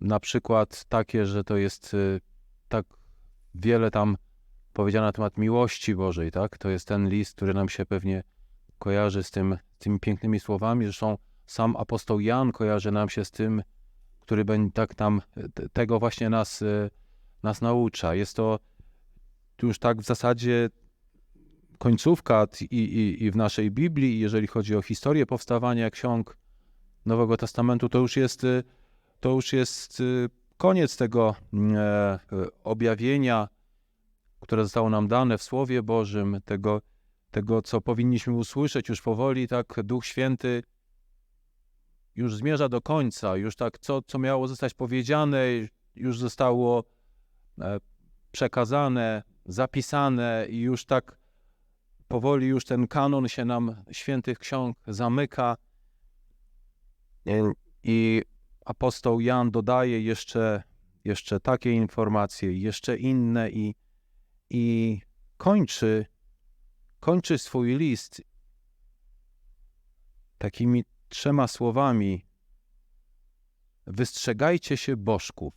na przykład takie, że to jest y, tak wiele tam powiedziane na temat miłości Bożej, tak? To jest ten list, który nam się pewnie kojarzy z tym, tymi pięknymi słowami. Zresztą sam apostoł Jan kojarzy nam się z tym, który będzie tak tam tego właśnie nas, y, nas naucza. Jest to już tak w zasadzie końcówka i, i, i w naszej Biblii, jeżeli chodzi o historię powstawania ksiąg Nowego Testamentu, to już jest, y, to już jest y, koniec tego mm, e, objawienia, które zostało nam dane w Słowie Bożym, tego, tego, co powinniśmy usłyszeć już powoli, tak Duch Święty już zmierza do końca, już tak, co, co miało zostać powiedziane, już zostało e, przekazane, zapisane i już tak powoli już ten kanon się nam świętych ksiąg zamyka. I apostoł Jan dodaje jeszcze, jeszcze takie informacje, jeszcze inne i, i kończy, kończy swój list takimi trzema słowami: Wystrzegajcie się bożków.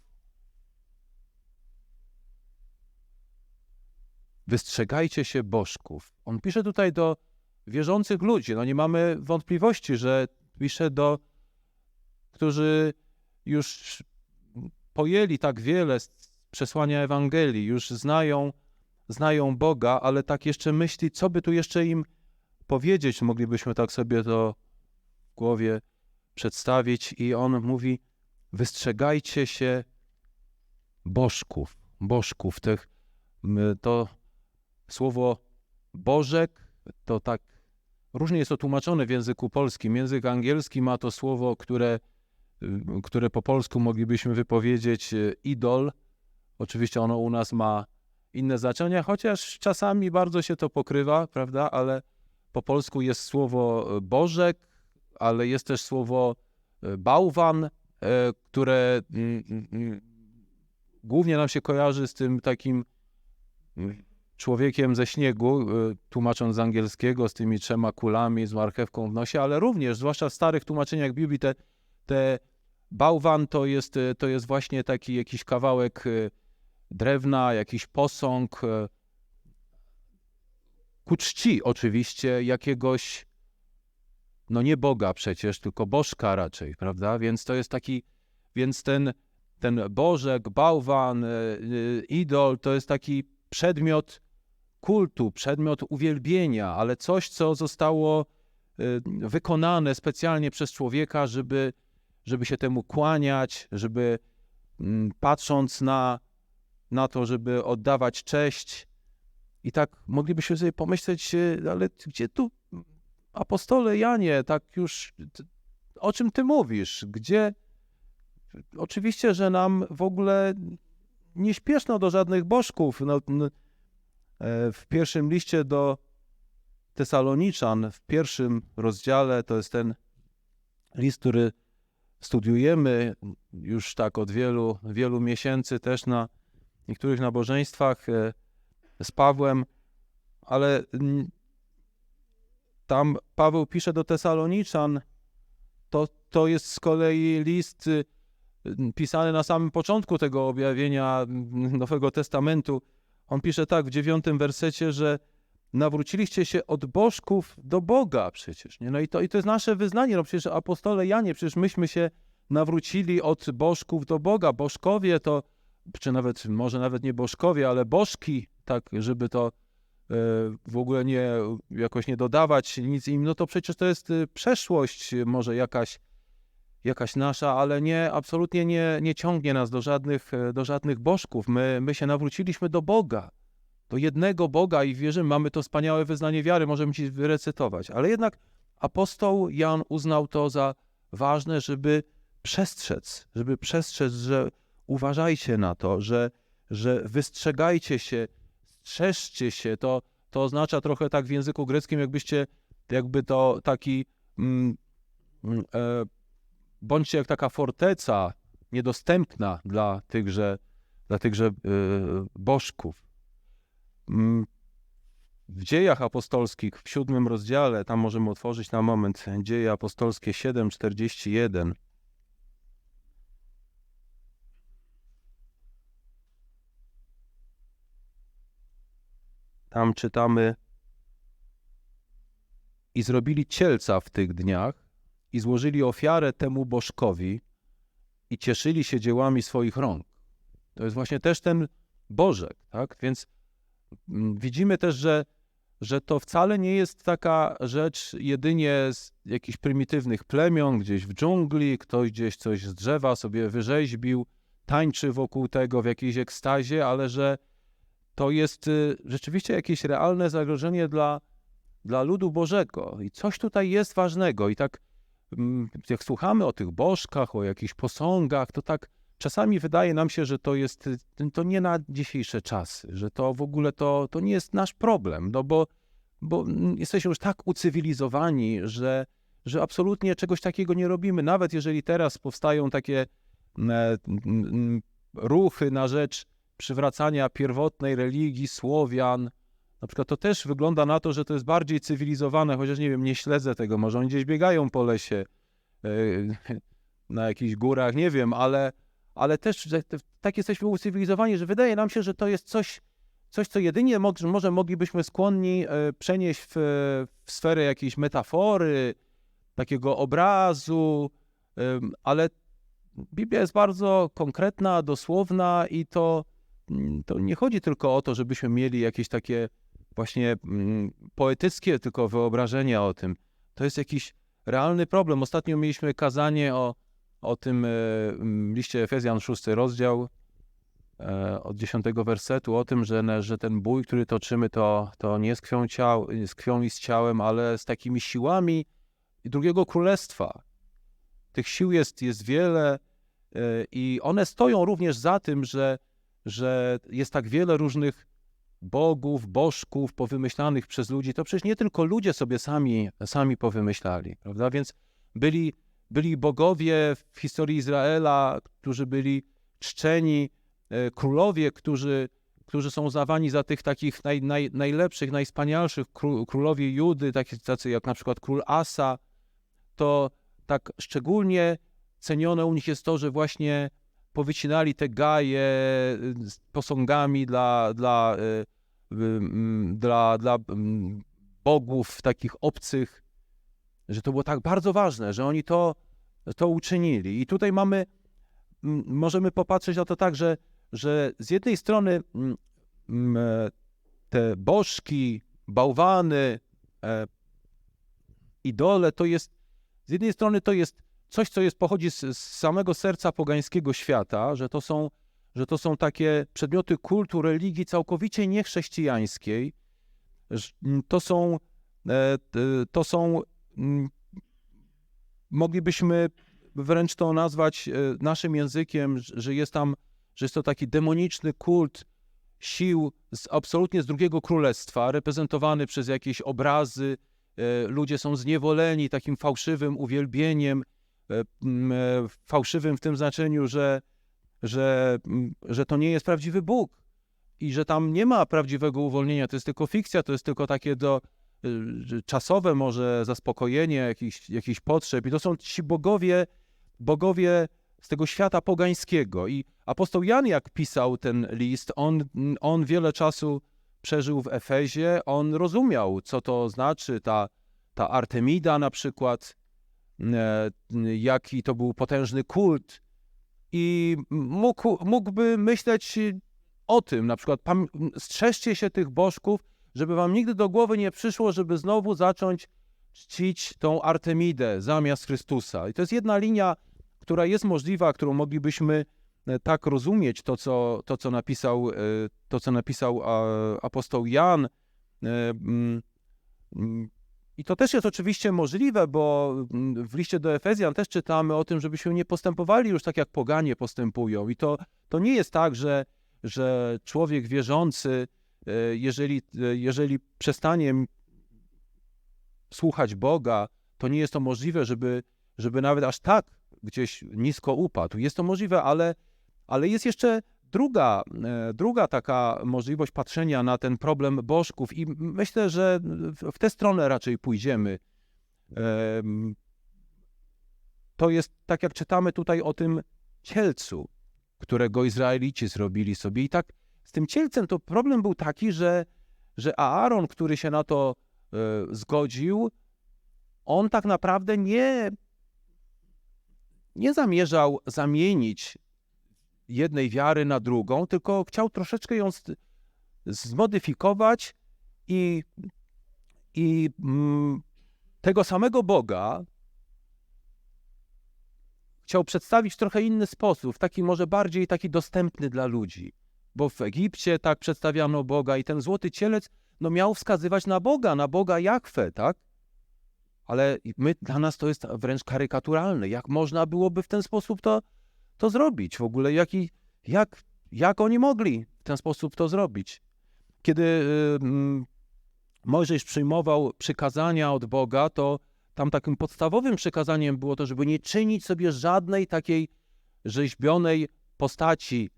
Wystrzegajcie się bożków. On pisze tutaj do wierzących ludzi. No nie mamy wątpliwości, że pisze do, którzy już pojęli tak wiele z przesłania Ewangelii, już znają, znają Boga, ale tak jeszcze myśli, co by tu jeszcze im powiedzieć. Moglibyśmy tak sobie to w głowie przedstawić. I on mówi: Wystrzegajcie się bożków, bożków, tych, to Słowo Bożek to tak różnie jest to tłumaczone w języku polskim. Język angielski ma to słowo, które, które po polsku moglibyśmy wypowiedzieć y, idol. Oczywiście ono u nas ma inne znaczenie, chociaż czasami bardzo się to pokrywa, prawda? Ale po polsku jest słowo y, Bożek, ale jest też słowo bałwan, które głównie nam się kojarzy z tym takim człowiekiem ze śniegu, y, tłumacząc z angielskiego, z tymi trzema kulami, z marchewką w nosie, ale również, zwłaszcza w starych tłumaczeniach Biblii, te, te bałwan to jest, y, to jest właśnie taki jakiś kawałek y, drewna, jakiś posąg, ku czci oczywiście jakiegoś, no nie Boga przecież, tylko bożka raczej, prawda? Więc to jest taki, więc ten, ten bożek, bałwan, idol, to jest taki przedmiot kultu, przedmiot uwielbienia, ale coś, co zostało wykonane specjalnie przez człowieka, żeby, żeby się temu kłaniać, żeby mm, patrząc na, na to, żeby oddawać cześć. I tak moglibyśmy sobie pomyśleć, y, ale gdzie tu, apostole Janie, tak już, o czym ty mówisz? Gdzie? Oczywiście, że nam w ogóle nie śpieszno do żadnych bożków. No, E, w pierwszym liście do Tesaloniczan, w pierwszym rozdziale, to jest ten list, który studiujemy już tak od wielu, wielu miesięcy też na niektórych nabożeństwach e, z Pawłem, ale tam Paweł pisze do Tesaloniczan, to, to jest z kolei list y, pisany na samym początku tego objawienia Nowego Testamentu, on pisze tak w dziewiątym wersecie, że nawróciliście się od bożków do Boga przecież. Nie? No i to, i to jest nasze wyznanie. No przecież apostole Janie, przecież myśmy się nawrócili od bożków do Boga. Bożkowie to, czy nawet, może nawet nie bożkowie, ale bożki, tak, żeby to e, w ogóle nie, jakoś nie dodawać nic im, no to przecież to jest e, przeszłość może jakaś jakaś nasza, ale nie, absolutnie nie, nie ciągnie nas do żadnych, e, do żadnych bożków. My, my się nawróciliśmy do Boga, do jednego Boga i wierzymy, mamy to wspaniałe wyznanie wiary, możemy ci wyrecytować. Ale jednak apostoł Jan uznał to za ważne, żeby przestrzec, żeby przestrzec, że uważajcie na to, że, że wystrzegajcie się, strzeżcie się. To, to oznacza trochę tak w języku greckim, jakbyście, jakby to taki mm, mm e, bądźcie jak taka forteca niedostępna dla tychże, dla tychże yy, bożków. Mm, w dziejach apostolskich w siódmym rozdziale, tam możemy otworzyć na moment dzieje apostolskie 7,41. Tam czytamy i zrobili cielca w tych dniach i złożyli ofiarę temu bożkowi i cieszyli się dziełami swoich rąk. To jest właśnie też ten bożek, tak? Więc widzimy też, że, że to wcale nie jest taka rzecz jedynie z jakichś prymitywnych plemion, gdzieś w dżungli, ktoś gdzieś coś z drzewa sobie wyrzeźbił, tańczy wokół tego w jakiejś ekstazie, ale że to jest y, rzeczywiście jakieś realne zagrożenie dla, dla ludu Bożego. I coś tutaj jest ważnego. I tak mm, jak słuchamy o tych bożkach, o jakichś posągach, to tak czasami wydaje nam się, że to jest y, to nie na dzisiejsze czasy, że to w ogóle to, to nie jest nasz problem, no bo, bo mm, jesteśmy już tak ucywilizowani, że, że absolutnie czegoś takiego nie robimy. Nawet jeżeli teraz powstają takie mm, mm, ruchy na rzecz przywracania pierwotnej religii Słowian, na przykład to też wygląda na to, że to jest bardziej cywilizowane, chociaż nie wiem, nie śledzę tego, może oni gdzieś biegają po lesie, yy, na jakichś górach, nie wiem, ale, ale też że tak jesteśmy ucywilizowani, że wydaje nam się, że to jest coś, coś co jedynie mo- może moglibyśmy skłonni e, przenieść w, w sferę jakiejś metafory, takiego obrazu, ale Biblia jest bardzo konkretna, dosłowna i to, mm, to nie chodzi tylko o to, żebyśmy mieli jakieś takie właśnie mm, poetyckie tylko wyobrażenia o tym. To jest jakiś realny problem. Ostatnio mieliśmy kazanie o, o tym e, liście Efezjan, szósty rozdział, e, od dziesiątego wersetu, o tym, że, że ten bój, który toczymy, to, to nie z krwią, ciał, z krwią i z ciałem, ale z takimi siłami drugiego królestwa. Tych sił jest, jest wiele e, i one stoją również za tym, że, że jest tak wiele różnych bogów, bożków powymyślanych przez ludzi. To przecież nie tylko ludzie sobie sami, sami powymyślali, prawda? Więc byli, byli bogowie w historii Izraela, którzy byli czczeni, e, królowie, którzy, którzy są uznawani za tych takich naj, naj, najlepszych, najwspanialszych kró, królowie Judy, tacy, jak na przykład król Asa, to tak szczególnie cenione u nich jest to, że właśnie powycinali te gaje y, z posągami dla, dla, mm, dla, dla bogów takich obcych, że to było tak bardzo ważne, że oni to, to uczynili. I tutaj mamy, możemy popatrzeć na to tak, że, że z jednej strony te bożki, bałwany, e, idole, to jest z jednej strony to jest coś, co jest, pochodzi z, z samego serca pogańskiego świata, że to, są, że to są takie przedmioty kultu, religii całkowicie niechrześcijańskiej. To są, e, to są, moglibyśmy wręcz to nazwać e, naszym językiem, że- jest tam, że jest to taki demoniczny kult sił z, absolutnie z drugiego królestwa, reprezentowany przez jakieś obrazy, e, ludzie są zniewoleni takim fałszywym uwielbieniem, e, fałszywym w tym znaczeniu, że, że, że to nie jest prawdziwy Bóg i że tam nie ma prawdziwego uwolnienia, to jest tylko fikcja, to jest tylko takie do czasowe może zaspokojenie jakichś, jakichś potrzeb i to są ci bogowie, bogowie z tego świata pogańskiego. I apostoł Jan jak pisał ten list, on, on wiele czasu przeżył w Efezie, on rozumiał, co to znaczy ta, ta Artemida na przykład, e, jaki to był potężny kult. I mógł, mógłby myśleć o tym, na przykład strzeżcie się tych bożków, żeby wam nigdy do głowy nie przyszło, żeby znowu zacząć czcić tą Artemidę zamiast Chrystusa. I to jest jedna linia, która jest możliwa, którą moglibyśmy e, tak rozumieć, to co, to, co napisał, e, to, co napisał apostoł Jan. E, mm, mm, I to też jest oczywiście możliwe, bo mm, w liście do Efezjan też czytamy o tym, żebyśmy nie postępowali już tak, jak poganie postępują. I to, to nie jest tak, że, że człowiek wierzący, jeżeli, e, jeżeli przestanie słuchać Boga, to nie jest to możliwe, żeby, żeby nawet aż tak gdzieś nisko upadł. Jest to możliwe, ale, ale jest jeszcze druga, e, druga taka możliwość patrzenia na ten problem bożków i myślę, że w- tę stronę raczej pójdziemy. Em, To jest tak, jak czytamy tutaj o tym cielcu, którego Izraelici zrobili sobie. I tak z tym cielcem to problem był taki, że, że Aaron, który się na to e, zgodził, on tak naprawdę nie, nie zamierzał zamienić jednej wiary na drugą, tylko chciał troszeczkę ją z- zmodyfikować i, i mm, tego samego Boga chciał przedstawić w trochę inny sposób, w taki może bardziej taki dostępny dla ludzi. Bo w Egipcie tak przedstawiano Boga i ten złoty cielec no, miał wskazywać na Boga, na Boga Jachwę, tak? Ale my, dla nas to jest wręcz karykaturalne. Jak można byłoby w ten sposób to, to zrobić? W ogóle jaki, jak, jak oni mogli w ten sposób to zrobić? Kiedy y, mm, Mojżesz przyjmował przykazania od Boga, to tam takim podstawowym przykazaniem było to, żeby nie czynić sobie żadnej takiej rzeźbionej postaci,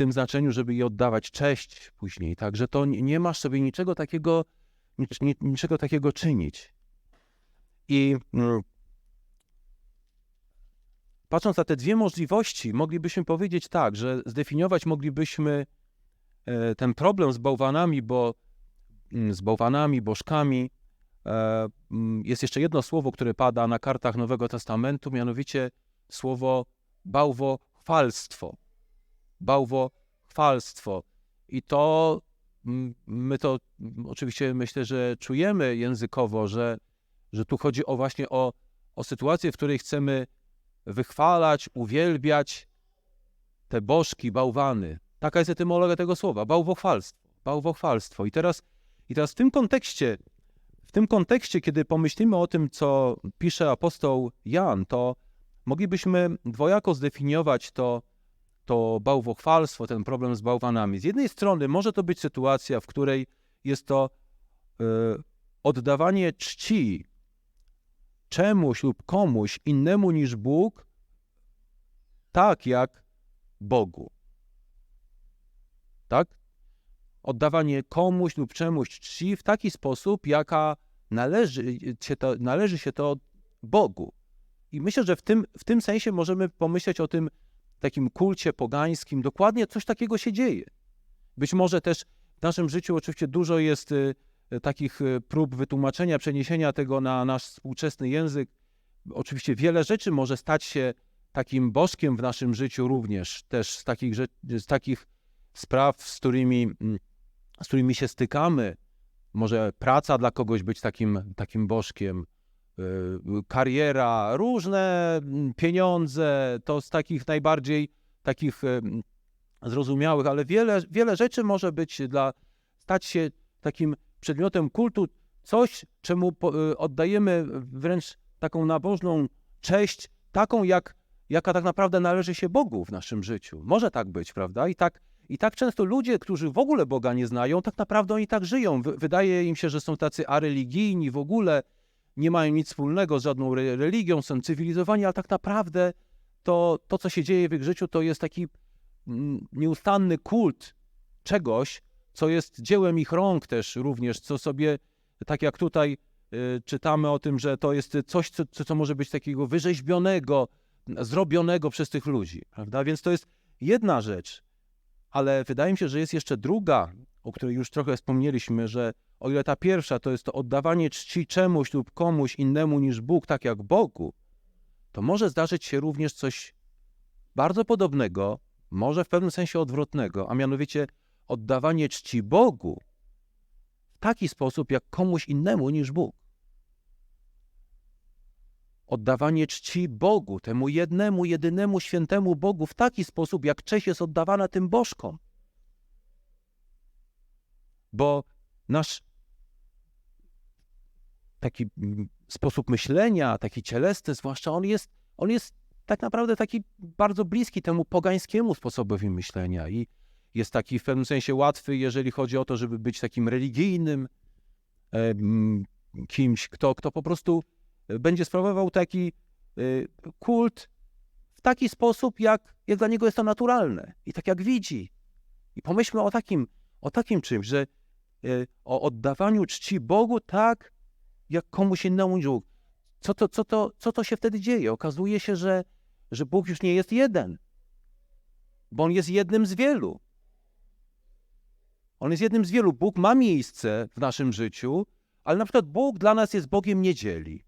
tym znaczeniu, żeby jej oddawać cześć później. Także to nie masz sobie niczego takiego, nic, ni- niczego takiego czynić. I mm, patrząc na te dwie możliwości, moglibyśmy powiedzieć tak, że zdefiniować moglibyśmy e, ten problem z bałwanami, bo mm, z bałwanami, bożkami. E, mm, Jest jeszcze jedno słowo, które pada na kartach Nowego Testamentu, mianowicie słowo bałwochwalstwo. Bałwochwalstwo. I to my to oczywiście myślę, że czujemy językowo, że, że tu chodzi o właśnie o, o sytuację, w której chcemy wychwalać, uwielbiać te bożki, bałwany. Taka jest etymologia tego słowa, bałwochwalstwo. Bałwochwalstwo. I teraz, I teraz w tym kontekście, w tym kontekście, kiedy pomyślimy o tym, co pisze apostoł Jan, to moglibyśmy dwojako zdefiniować to, to bałwochwalstwo, ten problem z bałwanami. Z jednej strony może to być sytuacja, w której jest to y, oddawanie czci czemuś lub komuś innemu niż Bóg, tak jak Bogu. Tak? Oddawanie komuś lub czemuś czci w taki sposób, jaka należy się to, należy się to Bogu. I myślę, że w tym, w tym sensie możemy pomyśleć o tym takim kulcie pogańskim. Dokładnie coś takiego się dzieje. Być może też w naszym życiu oczywiście dużo jest y, takich y, prób wytłumaczenia, przeniesienia tego na nasz współczesny język. Oczywiście wiele rzeczy może stać się takim bożkiem w naszym życiu również, też z takich, z takich spraw, z którymi, mm, z którymi się stykamy. Może praca dla kogoś być takim, takim bożkiem, kariera, różne mm, pieniądze, to z takich najbardziej takich y, zrozumiałych, ale wiele, wiele rzeczy może być dla, stać się takim przedmiotem kultu, coś, czemu y, oddajemy wręcz taką nabożną cześć, taką jak, jaka tak naprawdę należy się Bogu w naszym życiu. Może tak być, prawda? I tak, I tak często ludzie, którzy w ogóle Boga nie znają, tak naprawdę oni tak żyją. Wy- Wydaje im się, że są tacy areligijni w ogóle, nie mają nic wspólnego z żadną re- religią, są cywilizowani, ale tak naprawdę to, to, co się dzieje w ich życiu, to jest taki mm, nieustanny kult czegoś, co jest dziełem ich rąk też również, co sobie, tak jak tutaj y, czytamy o tym, że to jest coś, co, co, co może być takiego wyrzeźbionego, zrobionego przez tych ludzi, prawda? Więc to jest jedna rzecz, ale wydaje mi się, że jest jeszcze druga, o której już trochę wspomnieliśmy, że o ile ta pierwsza to jest to oddawanie czci czemuś lub komuś innemu niż Bóg, tak jak Bogu, to może zdarzyć się również coś bardzo podobnego, może w pewnym sensie odwrotnego, a mianowicie oddawanie czci Bogu w taki sposób jak komuś innemu niż Bóg. Oddawanie czci Bogu, temu jednemu, jedynemu, świętemu Bogu w taki sposób, jak cześć jest oddawana tym bożkom. Bo nasz taki mm, sposób myślenia, taki cielesny zwłaszcza, on jest, on jest tak naprawdę taki bardzo bliski temu pogańskiemu sposobowi myślenia i jest taki w pewnym sensie łatwy, jeżeli chodzi o to, żeby być takim religijnym kimś, kto, kto po prostu będzie sprawował taki y, kult w taki sposób, jak, jak dla niego jest to naturalne i tak jak widzi. I pomyślmy o takim, o takim czymś, że y, o oddawaniu czci Bogu tak, jak komuś innemu niż Bóg. Co to, co, to, co to się wtedy dzieje? Okazuje się, że, że Bóg już nie jest jeden, bo On jest jednym z wielu. On jest jednym z wielu. Bóg ma miejsce w naszym życiu, ale na przykład Bóg dla nas jest Bogiem niedzieli.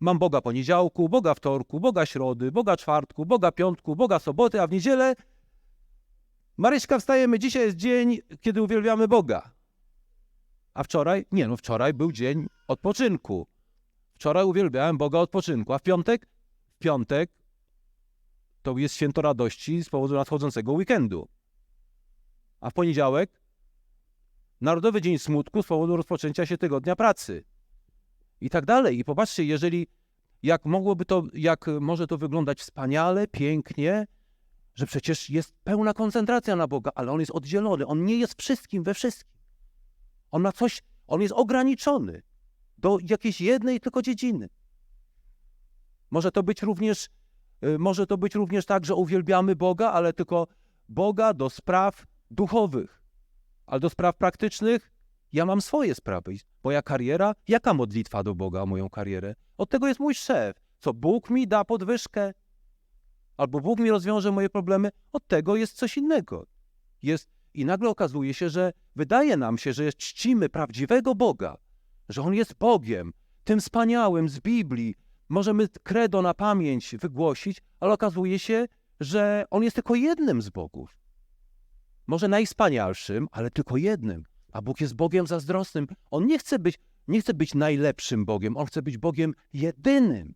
Mam Boga poniedziałku, Boga wtorku, Boga środy, Boga czwartku, Boga piątku, Boga soboty, a w niedzielę Maryśka wstajemy, dzisiaj jest dzień, kiedy uwielbiamy Boga. A wczoraj? Nie, no wczoraj był dzień odpoczynku. Wczoraj uwielbiałem Boga odpoczynku, a w piątek? W piątek to jest święto radości z powodu nadchodzącego weekendu. A w poniedziałek? Narodowy Dzień Smutku z powodu rozpoczęcia się tygodnia pracy. I tak dalej. I popatrzcie, jeżeli, jak mogłoby to, jak może to wyglądać wspaniale, pięknie, że przecież jest pełna koncentracja na Boga, ale On jest oddzielony. On nie jest wszystkim we wszystkim. On ma coś, On jest ograniczony do jakiejś jednej tylko dziedziny. Może to być również, y, może to być również tak, że uwielbiamy Boga, ale tylko Boga do spraw duchowych. Ale do spraw praktycznych ja mam swoje sprawy. Moja kariera, jaka modlitwa do Boga o moją karierę? Od tego jest mój szef. Co Bóg mi da podwyżkę? Albo Bóg mi rozwiąże moje problemy? Od tego jest coś innego. Jest, I nagle okazuje się, że wydaje nam się, że czcimy prawdziwego Boga, że On jest Bogiem, tym wspaniałym z Biblii. Możemy credo na pamięć wygłosić, ale okazuje się, że On jest tylko jednym z Bogów. Może najwspanialszym, ale tylko jednym. A Bóg jest Bogiem zazdrosnym. On nie chce być, nie chce być najlepszym Bogiem, On chce być Bogiem jedynym.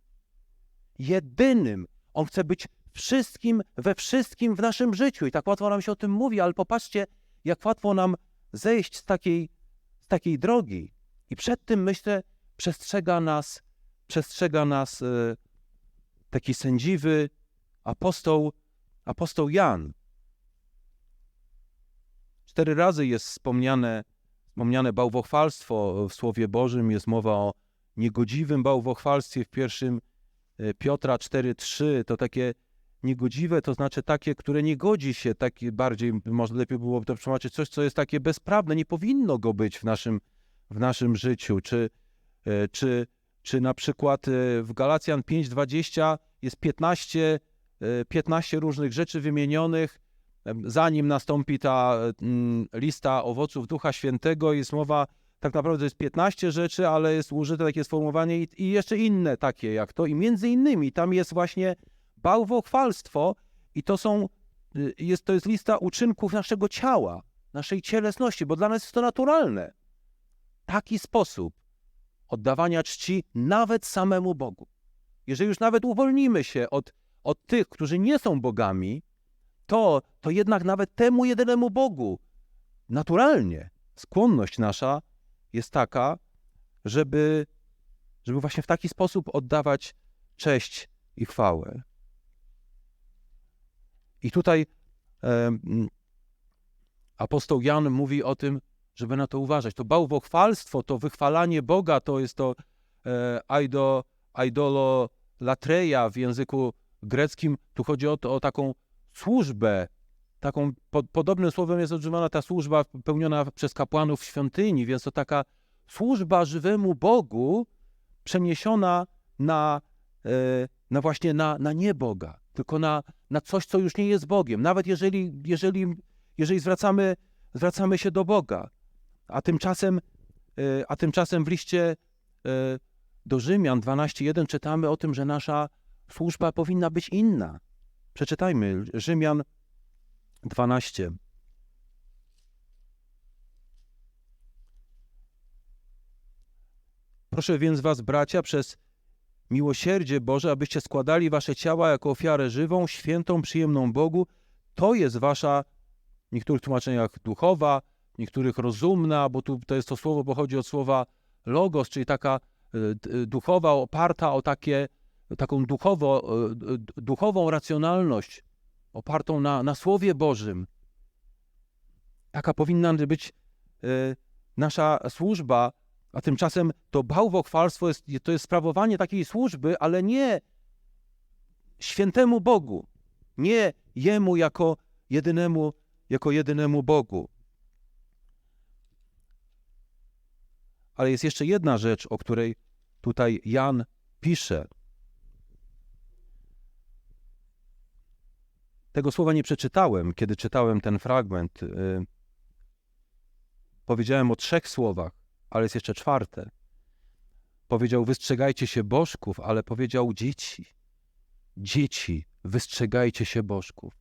Jedynym. On chce być wszystkim, we wszystkim w naszym życiu. I tak łatwo nam się o tym mówi, ale popatrzcie, jak łatwo nam zejść z takiej, z takiej drogi. I przed tym, myślę, przestrzega nas, przestrzega nas e, taki sędziwy apostoł, apostoł Jan. Cztery razy jest wspomniane, wspomniane bałwochwalstwo w Słowie Bożym. Jest mowa o niegodziwym bałwochwalstwie w pierwszym e, Piotra 4,3. To takie niegodziwe, to znaczy takie, które nie godzi się, takie bardziej, może lepiej byłoby to przetłumaczyć, coś, co jest takie bezprawne, nie powinno go być w naszym, w naszym życiu. Czy, e, czy, czy na przykład e, w Galacjan 5,20 jest 15, 15 różnych rzeczy wymienionych, zanim nastąpi ta mm, lista owoców Ducha Świętego, jest mowa, tak naprawdę jest 15 rzeczy, ale jest użyte takie sformułowanie i, i jeszcze inne takie jak to. I między innymi tam jest właśnie bałwochwalstwo i to są, y, jest, to jest lista uczynków naszego ciała, naszej cielesności, bo dla nas jest to naturalne. Taki sposób oddawania czci nawet samemu Bogu. Jeżeli już nawet uwolnimy się od, od tych, którzy nie są bogami, to, to jednak nawet temu jedynemu Bogu naturalnie skłonność nasza jest taka, żeby, żeby właśnie w taki sposób oddawać cześć i chwałę. I tutaj e, apostoł Jan mówi o tym, żeby na to uważać. To bałwochwalstwo, to wychwalanie Boga, to jest to e, aido, idololatreja w języku greckim. Tu chodzi o, to, o taką służbę, taką po, podobnym słowem jest używana ta służba pełniona przez kapłanów w świątyni, więc to taka służba żywemu Bogu przeniesiona na, e, na właśnie na, na nie Boga, tylko na, na coś, co już nie jest Bogiem. Nawet jeżeli, jeżeli, jeżeli zwracamy, zwracamy się do Boga, a tymczasem, e, a tymczasem w liście e, do Rzymian 12.1 czytamy o tym, że nasza służba powinna być inna. Przeczytajmy Rzymian 12. Proszę więc was, bracia, przez miłosierdzie Boże, abyście składali wasze ciała jako ofiarę żywą, świętą, przyjemną Bogu. To jest wasza, w niektórych tłumaczeniach duchowa, w niektórych rozumna, bo tu to jest to słowo pochodzi od słowa logos, czyli taka e, duchowa, oparta o takie taką duchowo, e, duchową racjonalność opartą na, na Słowie Bożym. Taka powinna być e, nasza służba, a tymczasem to bałwochwalstwo jest, to jest sprawowanie takiej służby, ale nie świętemu Bogu, nie Jemu jako jedynemu, jako jedynemu Bogu. Ale jest jeszcze jedna rzecz, o której tutaj Jan pisze. Tego słowa nie przeczytałem, kiedy czytałem ten fragment. Y, Powiedziałem o trzech słowach, ale jest jeszcze czwarte. Powiedział: Wystrzegajcie się bożków, ale powiedział dzieci. Dzieci, wystrzegajcie się bożków.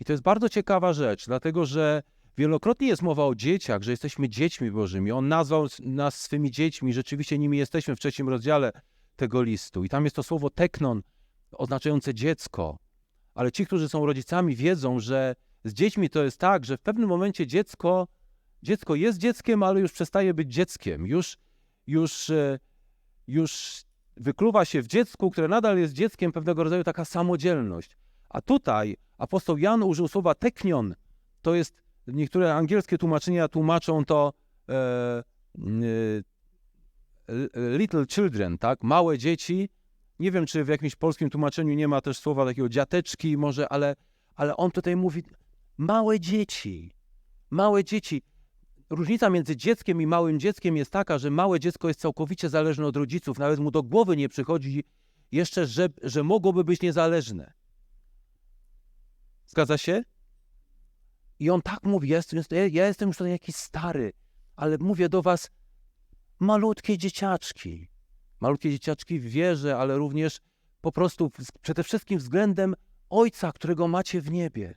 I to jest bardzo ciekawa rzecz, dlatego że wielokrotnie jest mowa o dzieciach, że jesteśmy dziećmi bożymi. On nazwał nas swymi dziećmi, rzeczywiście nimi jesteśmy w trzecim rozdziale tego listu. I tam jest to słowo teknon, oznaczające dziecko. Ale ci, którzy są rodzicami, wiedzą, że z dziećmi to jest tak, że w pewnym momencie dziecko, dziecko jest dzieckiem, ale już przestaje być dzieckiem. Już, już, e, już wykluwa się w dziecku, które nadal jest dzieckiem, pewnego rodzaju taka samodzielność. A tutaj apostoł Jan użył słowa teknion. To jest, niektóre angielskie tłumaczenia tłumaczą to e, e, little children, tak? Małe dzieci. Nie wiem, czy w jakimś polskim tłumaczeniu nie ma też słowa takiego dziateczki może, ale, ale on tutaj mówi małe dzieci. Małe dzieci. Różnica między dzieckiem i małym dzieckiem jest taka, że małe dziecko jest całkowicie zależne od rodziców. Nawet mu do głowy nie przychodzi jeszcze, że, że mogłoby być niezależne. Zgadza się? I on tak mówi, ja jestem, ja jestem już tutaj jakiś stary, ale mówię do was, malutkie dzieciaczki. Malutkie dzieciaczki w wierze, ale również po prostu przede wszystkim względem Ojca, którego macie w niebie.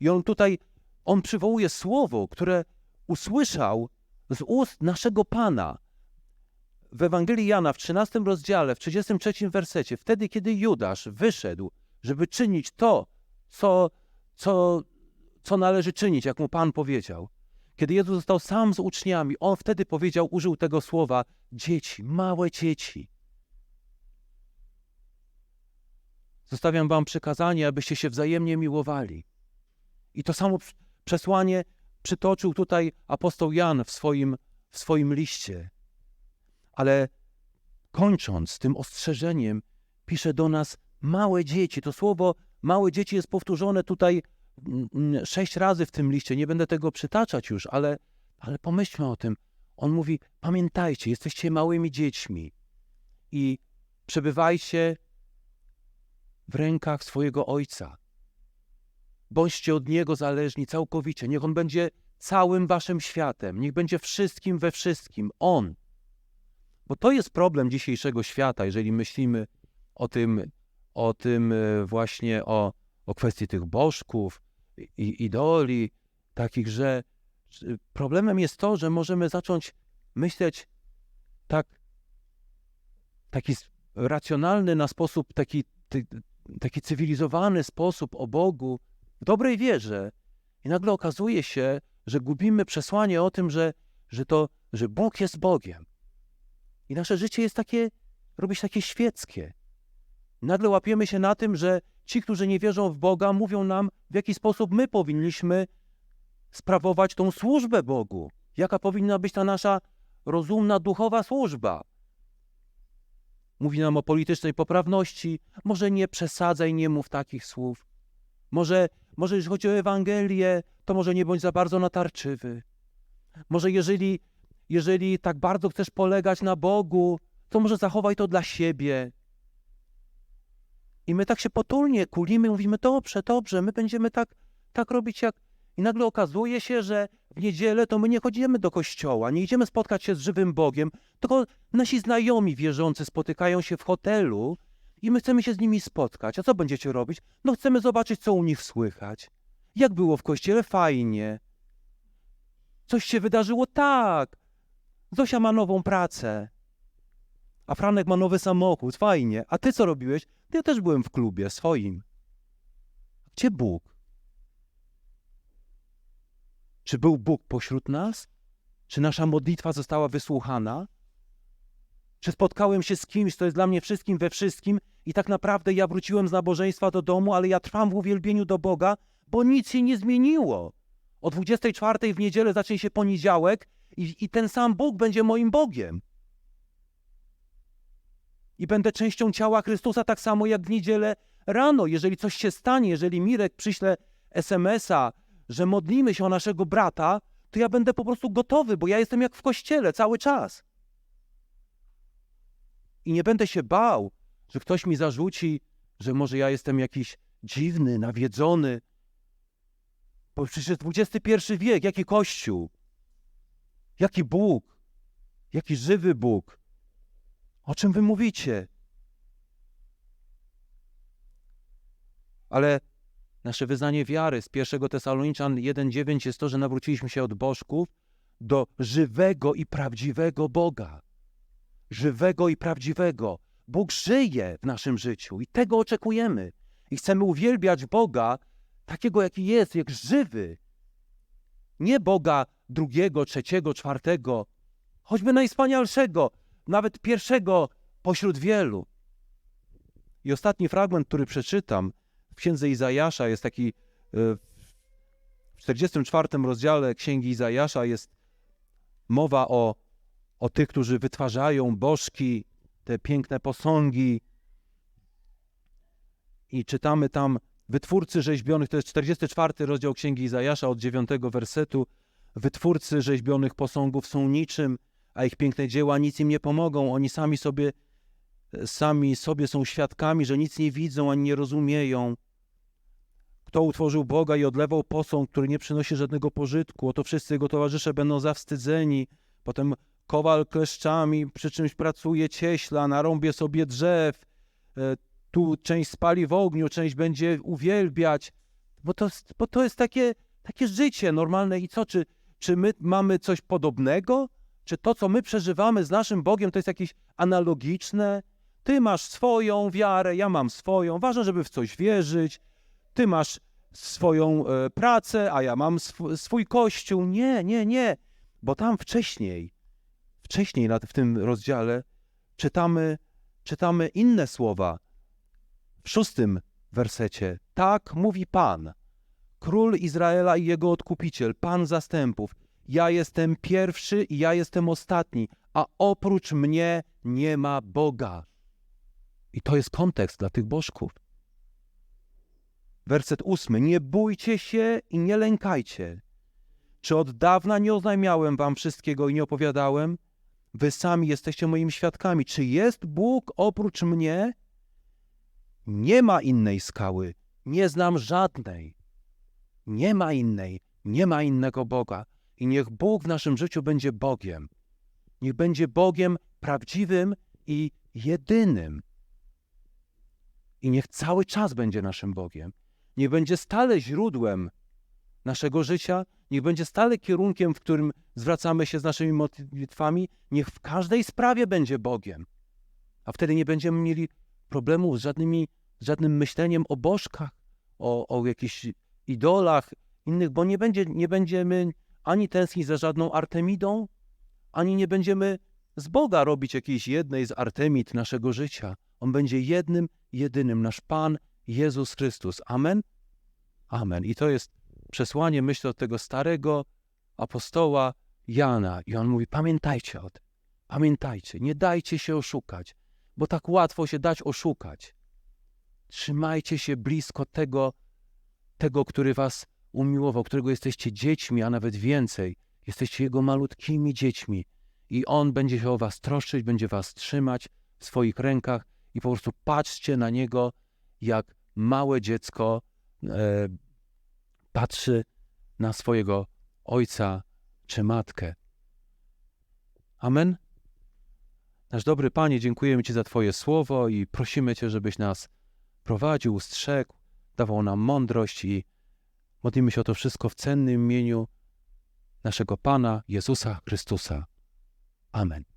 I on tutaj, on przywołuje słowo, które usłyszał z ust naszego Pana. W Ewangelii Jana w 13 rozdziale, w 33 wersecie, wtedy kiedy Judasz wyszedł, żeby czynić to, co, co, co należy czynić, jak mu Pan powiedział. Kiedy Jezus został sam z uczniami, on wtedy powiedział, użył tego słowa: dzieci, małe dzieci. Zostawiam wam przykazanie, abyście się wzajemnie miłowali. I to samo przesłanie przytoczył tutaj apostoł Jan w swoim, w swoim liście. Ale kończąc tym ostrzeżeniem, pisze do nas małe dzieci. To słowo małe dzieci jest powtórzone tutaj mm, mm, sześć razy w tym liście. Nie będę tego przytaczać już, ale, ale pomyślmy o tym. On mówi: Pamiętajcie, jesteście małymi dziećmi i przebywajcie w rękach swojego ojca. Bądźcie od niego zależni całkowicie. Niech on będzie całym waszym światem. Niech będzie wszystkim we wszystkim. On. Bo to jest problem dzisiejszego świata, jeżeli myślimy o tym, o tym e, właśnie, o, o kwestii tych bożków i idoli, takich, że problemem jest to, że możemy zacząć myśleć tak, taki racjonalny na sposób, taki, taki cywilizowany sposób o Bogu, w dobrej wierze. I nagle okazuje się, że gubimy przesłanie o tym, że, że to, że Bóg jest Bogiem. I nasze życie jest takie, robi się takie świeckie. Nagle łapiemy się na tym, że ci, którzy nie wierzą w Boga, mówią nam, w jaki sposób my powinniśmy sprawować tą służbę Bogu. Jaka powinna być ta nasza rozumna, duchowa służba. Mówi nam o politycznej poprawności. Może nie przesadzaj, nie mów takich słów. Może, może jeśli chodzi o Ewangelię, to może nie bądź za bardzo natarczywy. Może jeżeli, jeżeli tak bardzo chcesz polegać na Bogu, to może zachowaj to dla siebie. I my tak się potulnie kulimy, mówimy, dobrze, dobrze, my będziemy tak, tak robić jak... I nagle okazuje się, że w niedzielę to my nie chodzimy do kościoła, nie idziemy spotkać się z żywym Bogiem, tylko nasi znajomi wierzący spotykają się w hotelu i my chcemy się z nimi spotkać. A co będziecie robić? No chcemy zobaczyć, co u nich słychać. Jak było w kościele? Fajnie. Coś się wydarzyło? Tak. Zosia ma nową pracę. A Franek ma nowy samochód. Fajnie. A ty co robiłeś? Ja też byłem w klubie swoim. Gdzie Bóg? Czy był Bóg pośród nas? Czy nasza modlitwa została wysłuchana? Czy spotkałem się z kimś, kto jest dla mnie wszystkim we wszystkim i tak naprawdę ja wróciłem z nabożeństwa do domu, ale ja trwam w uwielbieniu do Boga, bo nic się nie zmieniło. O 24 w niedzielę zacznie się poniedziałek i, i ten sam Bóg będzie moim Bogiem. I będę częścią ciała Chrystusa tak samo jak w niedzielę rano. Jeżeli coś się stanie, jeżeli Mirek przyśle SMS-a, że modlimy się o naszego brata, to ja będę po prostu gotowy, bo ja jestem jak w kościele cały czas. I nie będę się bał, że ktoś mi zarzuci, że może ja jestem jakiś dziwny, nawiedzony. Bo przecież XXI wiek, jaki kościół? Jaki Bóg? Jaki żywy Bóg? O czym wy mówicie? Ale nasze wyznanie wiary z pierwszego Tesaloniczan 1,9 jest to, że nawróciliśmy się od bożków do żywego i prawdziwego Boga. Żywego i prawdziwego. Bóg żyje w naszym życiu i tego oczekujemy. I chcemy uwielbiać Boga takiego, jaki jest, jak żywy. Nie Boga drugiego, trzeciego, czwartego, choćby najwspanialszego, nawet pierwszego pośród wielu. I ostatni fragment, który przeczytam w księdze Izajasza, jest taki e, w 44 rozdziale księgi Izajasza jest mowa o, o tych, którzy wytwarzają bożki, te piękne posągi. I czytamy tam wytwórcy rzeźbionych, to jest 44 rozdział księgi Izajasza od 9 wersetu. Wytwórcy rzeźbionych posągów są niczym, a ich piękne dzieła nic im nie pomogą. Oni sami sobie, sami sobie są świadkami, że nic nie widzą ani nie rozumieją. Kto utworzył Boga i odlewał posąg, który nie przynosi żadnego pożytku, oto wszyscy jego towarzysze będą zawstydzeni. Potem kowal kleszczami przy czymś pracuje cieśla, narąbie sobie drzew. E, Tu część spali w ogniu, część będzie uwielbiać. Bo to, bo to jest takie, takie życie normalne. I co, czy, czy my mamy coś podobnego? Czy to, co my przeżywamy z naszym Bogiem, to jest jakieś analogiczne? Ty masz swoją wiarę, ja mam swoją. Ważne, żeby w coś wierzyć. Ty masz swoją e, pracę, a ja mam sw- swój kościół. Nie, nie, nie. Bo tam wcześniej, wcześniej w tym rozdziale czytamy, czytamy inne słowa. W szóstym wersecie. Tak mówi Pan, król Izraela i jego odkupiciel, Pan zastępów. Ja jestem pierwszy i ja jestem ostatni, a oprócz mnie nie ma Boga. I to jest kontekst dla tych bożków. Werset ósmy. Nie bójcie się i nie lękajcie. Czy od dawna nie oznajmiałem wam wszystkiego i nie opowiadałem? Wy sami jesteście moimi świadkami. Czy jest Bóg oprócz mnie? Nie ma innej skały. Nie znam żadnej. Nie ma innej. Nie ma innego Boga. I niech Bóg w naszym życiu będzie Bogiem. Niech będzie Bogiem prawdziwym i jedynym. I niech cały czas będzie naszym Bogiem. Niech będzie stale źródłem naszego życia, niech będzie stale kierunkiem, w którym zwracamy się z naszymi modlitwami, niech w każdej sprawie będzie Bogiem. A wtedy nie będziemy mieli problemu z, żadnymi, z żadnym myśleniem o bożkach, o, o jakichś idolach innych, bo nie, będzie, nie będziemy ani tęsknić za żadną Artemidą, ani nie będziemy z Boga robić jakiejś jednej z Artemid naszego życia. On będzie jednym, jedynym, nasz Pan Jezus Chrystus. Amen? Amen. I to jest przesłanie, myślę, od tego starego apostoła Jana. I on mówi, pamiętajcie o tym. Pamiętajcie, nie dajcie się oszukać, bo tak łatwo się dać oszukać. Trzymajcie się blisko tego, tego, który was umiłował, którego jesteście dziećmi, a nawet więcej. Jesteście jego malutkimi dziećmi. I on będzie się o was troszczyć, będzie was trzymać w swoich rękach i po prostu patrzcie na niego, jak małe dziecko e, patrzy na swojego ojca czy matkę. Amen. Nasz dobry Panie, dziękujemy Ci za Twoje słowo i prosimy Cię, żebyś nas prowadził, strzegł, dawał nam mądrość i modlimy się o to wszystko w cennym imieniu naszego Pana Jezusa Chrystusa. Amen.